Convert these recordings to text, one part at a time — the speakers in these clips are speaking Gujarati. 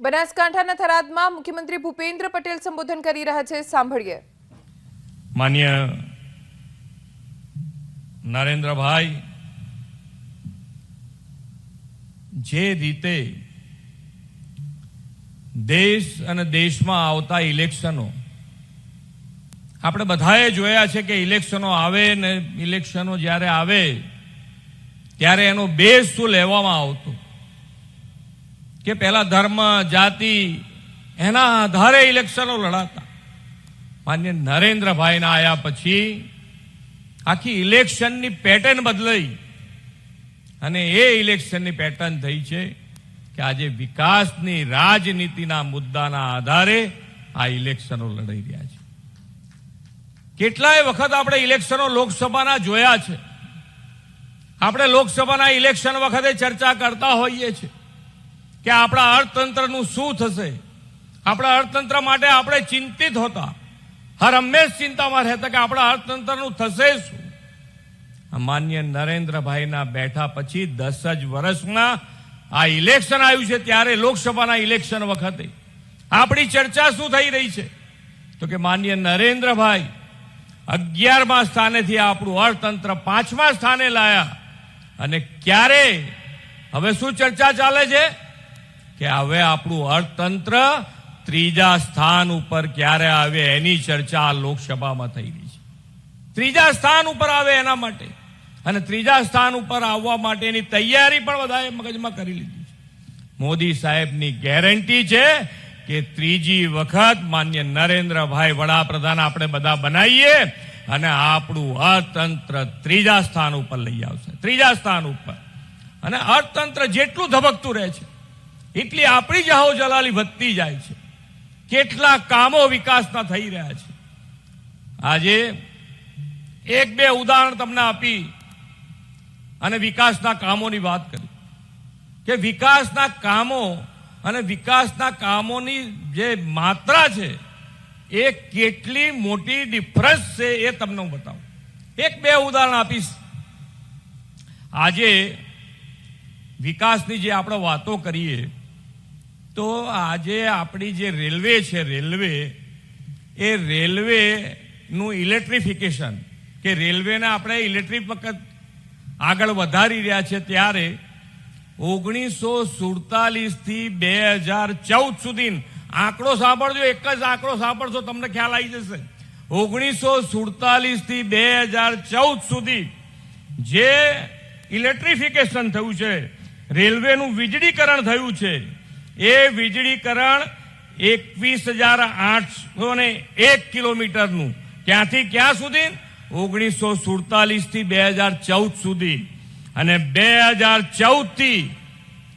બનાસકાંઠાના થરાદમાં મુખ્યમંત્રી ભૂપેન્દ્ર પટેલ સંબોધન કરી રહ્યા છે. સાંભળીએ. માન્ય નરેન્દ્રભાઈ, જે રીતે દેશ અને દેશમાં આવતા ઇલેક્શનો, આપણે બધાએ જોયા છે કે ઇલેક્શનો આવે ને ઇલેક્શનો જ્યારે આવે, ત્યારે એનો બેઝ શું લેવામાં આવતો? કે પહેલા ધર્મ, જાતિ, એના આધારે ઇલેક્શનો લડાતા. માન્ય નરેન્દ્રભાઈના આયા પછી આખી ઇલેક્શનની પેટર્ન બદલાઈ. અને એ ઇલેક્શનની પેટર્ન થઈ છે કે આજે વિકાસની રાજનીતિના મુદ્દાના આધારે આ ઇલેક્શનો લડાઈ રહ્યા છે. કેટલાય વખત આપણે ઇલેક્શનો લોકસભાના જોયા છે. આપણે લોકસભાના ઇલેક્શન વખતે ચર્ચા કરતા હોઈએ છીએ. કે આપણા અર્થતંત્રનું શું થશે? આપણા અર્થતંત્ર માટે આપણે ચિંતિત હતા. હર હંમેશ ચિંતામાં રહેતા કે આપણા અર્થતંત્રનું થશે શું? માન્ય નરેન્દ્રભાઈના બેઠા પછી દસ જ વર્ષમાં આ ઇલેક્શન આવ્યું છે ત્યારે લોકસભાના ઇલેક્શન વખતે. આપણી ચર્ચા શું થઈ રહી છે? તો કે માન્ય નરેન્દ્રભાઈ, અગિયારમા સ્થાનેથી આપણું અર્થતંત્ર પાંચમા સ્થાને લાયા. અને ક્યારે? હવે શું ચર્ચા ચાલે છે? કે હવે આપણું અર્થતંત્ર ત્રીજા સ્થાન ઉપર ક્યારે આવે એની ચર્ચા આ લોકસભામાં થઈ રહી છે. ત્રીજા સ્થાન ઉપર આવે એના માટે. અને ત્રીજા સ્થાન ઉપર આવવા માટેની તૈયારી પણ બધાએ મગજમાં કરી લીધી છે. મોદી સાહેબની ગેરંટી છે કે ત્રીજી વખત માન્ય નરેન્દ્રભાઈ વડાપ્રધાન આપણે બધા બનાવીએ અને આપણું અર્થતંત્ર ત્રીજા સ્થાન ઉપર લઈ આવશે. ત્રીજા સ્થાન ઉપર. અને અર્થતંત્ર જેટલું ધબકતું રહે છે એટલી આપણી જાહો જલાલી વધતી જાય છે. કેટલા કામો વિકાસના થઈ રહ્યા છે. આજે એક બે ઉદાહરણ તમને આપી અને વિકાસના કામોની વાત કરી. કે વિકાસના કામો અને વિકાસના કામોની જે માત્રા છે, એ કેટલી મોટી ડિફરન્સ છે એ તમને હું બતાવું. એક બે ઉદાહરણ આપીશ. આજે વિકાસની જે આપણે વાતો કરીએ તો આજે આપણી જે રેલવે છે, રેલવે, એ રેલવેનું ઇલેક્ટ્રિફિકેશન કે રેલવેને આપણે ઇલેક્ટ્રિક વખત આગળ વધારી રહ્યા છે ત્યારે ઓગણીસો સુડતાલીસથી બે હજાર ચૌદ સુધી આંકડો સાંભળજો, એક જ આંકડો સાંભળશો, તમને ખ્યાલ આવી જશે. ઓગણીસો સુડતાલીસથી બે હજાર ચૌદ સુધી જે ઇલેક્ટ્રિફિકેશન થયું છે, રેલવેનું વીજળીકરણ થયું છે એ વીજળીકરણ એકવીસ હજાર આઠસો ને એક કિલોમીટરનું. ક્યાંથી ક્યાં સુધી? ઓગણીસો સુડતાલીસથી બે હજાર ચૌદ સુધી. અને બે હજાર ચૌદથી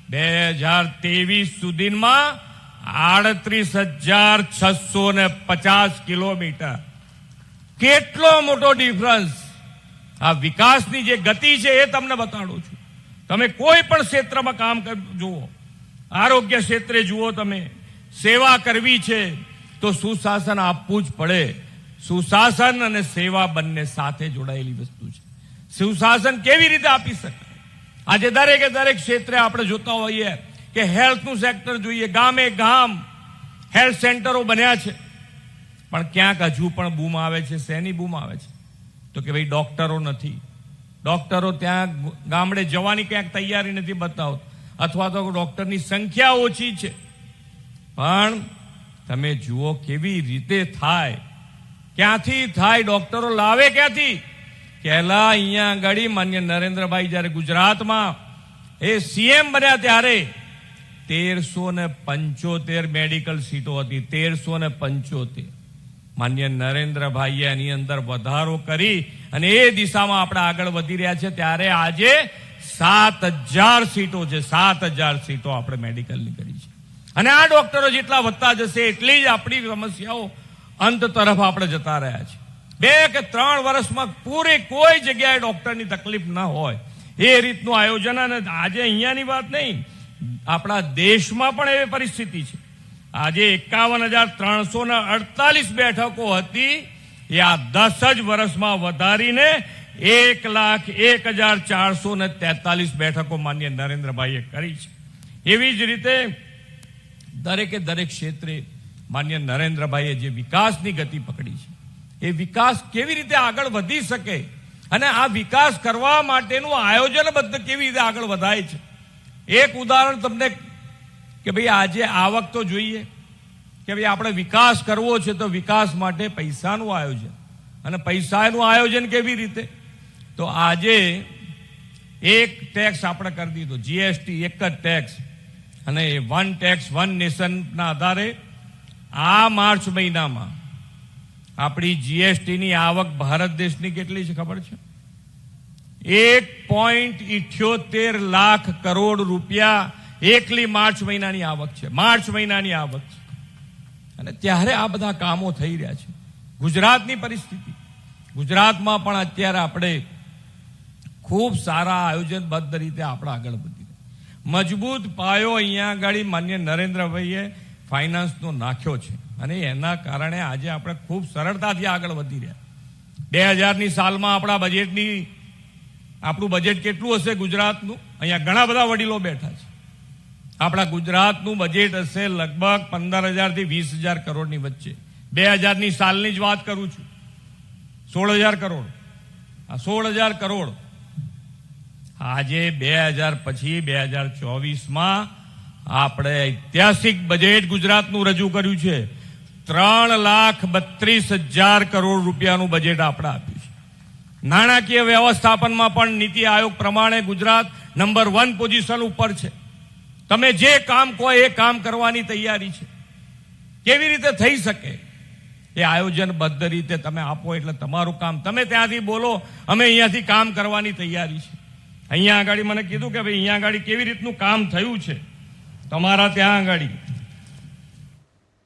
બે હજાર ત્રેવીસ સુધીમાં આડત્રીસ હજાર છસો ને પચાસ કિલોમીટર. કેટલો મોટો ડિફરન્સ. આ વિકાસની જે ગતિ છે એ તમને બતાડું છું. તમે કોઈ પણ ક્ષેત્રમાં કામ જુઓ. આરોગ્ય ક્ષેત્રે જુઓ તમે, સેવા કરવી છે તો સુશાસન આપવું જ પડે. સુશાસન અને સેવા બંને સાથે જોડાયેલી વસ્તુ છે. સુશાસન કેવી રીતે આપી શકાય? આજે દરેકે દરેક ક્ષેત્રે આપણે જોતા હોઈએ કે હેલ્થનું સેક્ટર જોઈએ, ગામે ગામ હેલ્થ સેન્ટરો બન્યા છે. પણ ક્યાંક હજુ પણ બૂમ આવે છે, શેની બૂમ આવે છે? તો કે ભાઈ ડોક્ટરો નથી. ડોક્ટરો ત્યાં ગામડે જવાની ક્યાંક તૈયારી નથી બતાવતા. અથવા તો ડોક્ટરની સંખ્યા ઓછી છે. પણ તમે જુઓ કેવી રીતે થાય. ક્યાંથી થાય? ડોક્ટરો લાવે ક્યાંથી? પહેલા અહીંયા આગળ, માન્ય નરેન્દ્રભાઈ જ્યારે ગુજરાતમાં એ સીએમ બન્યા ત્યારે તેરસો ને પંચોતેર મેડિકલ સીટો હતી. તેરસો ને પંચોતેર. માન્ય નરેન્દ્રભાઈએ એની અંદર વધારો કરી અને એ દિશામાં આપણે આગળ વધી રહ્યા છે ત્યારે આજે સાત હજાર સીટો છે સાત હજાર સીટો આપણે મેડિકલની કરી છે. અને આ ડોક્ટરો જેટલા વધતા જશે એટલી જ આપણી સમસ્યાઓ અંત તરફ આપણે જતા રહ્યા છે. બે કે ત્રણ વર્ષમાં પૂરી કોઈ જગ્યાએ ડોક્ટરની તકલીફ ન હોય. એ રીતનું આયોજન અને આજે અહીંયાની વાત નહીં, આપણા દેશમાં પણ એવી પરિસ્થિતિ છે. આજે એકાવન હજાર ત્રણસો અડતાલીસ બેઠકો હતી, એ આ દસ જ વર્ષમાં વધારીને એક લાખ એક હજાર ચારસો ને તેતાલીસ બેઠકો માન્ય નરેન્દ્રભાઈએ કરી છે. એવી જ રીતે દરેકે દરેક ક્ષેત્રે માન્ય નરેન્દ્રભાઈએ જે વિકાસની ગતિ પકડી છે, એ વિકાસ કેવી રીતે આગળ વધી શકે અને આ વિકાસ કરવા માટેનું આયોજનબદ્ધ કેવી રીતે આગળ વધાય છે? એક ઉદાહરણ તમને કે ભાઈ આજે આવક તો જોઈએ, કે ભાઈ આપણે વિકાસ કરવો છે તો વિકાસ માટે પૈસાનું આયોજન. અને પૈસાનું આયોજન કેવી રીતે? તો આજે એક ટેક્સ આપણે કરી દીધો. જીએસટી એક જ ટેક્સ અને એ વન ટેક્સ વન નેશનના આધારે આ માર્ચ મહિનામાં આપણી જીએસટીની આવક ભારત દેશની કેટલી છે ખબર છે? એક પોઈન્ટ ઇઠ્યોતેર લાખ કરોડ રૂપિયા એકલી માર્ચ મહિનાની આવક છે. માર્ચ મહિનાની આવક છે. અને ત્યારે આ બધા કામો થઈ રહ્યા છે. ગુજરાતની પરિસ્થિતિ. ગુજરાતમાં પણ અત્યારે આપણે ખૂબ સારા આયોજનબદ્ધ રીતે આપણે આગળ વધી રહ્યા. મજબૂત પાયો અહીંયા આગળ માન્ય નરેન્દ્રભાઈએ ફાઇનાન્સનો નાખ્યો છે અને એના કારણે આજે આપણે ખૂબ સરળતાથી આગળ વધી રહ્યા બે હજારની સાલમાં આપણા બજેટની આપણું બજેટ કેટલું હશે ગુજરાતનું? અહીંયા ઘણા બધા વડીલો બેઠા છે. આપણા ગુજરાતનું બજેટ હશે લગભગ પંદર હજારથી વીસ હજાર કરોડની વચ્ચે. બે હજારની સાલની જ વાત કરું છું. સોળ હજાર કરોડ. આ સોળ હજાર કરોડ આજે બે હજાર પછી, બે હજાર ચોવીસમાં આપણે ઐતિહાસિક બજેટ ગુજરાતનું રજૂ કર્યું છે. ત્રણ લાખ બત્રીસ હજાર કરોડ રૂપિયાનું બજેટ આપણે આપ્યું છે. નાણાકીય વ્યવસ્થાપનમાં પણ નીતિ આયોગ પ્રમાણે ગુજરાત નંબર વન પોઝિશન ઉપર છે. તમે જે કામ કહો એ કામ કરવાની તૈયારી છે. કેવી રીતે થઈ શકે? એ આયોજનબદ્ધ રીતે તમે આપો એટલે તમારું કામ. તમે ત્યાંથી બોલો, અમે અહીંયાથી કામ કરવાની તૈયારી છે. અહીંયા આગળ મને કીધું કે ભાઈ, અહીંયા આગળ કેવી રીતનું કામ થયું છે? તમારા ત્યાં આગળ.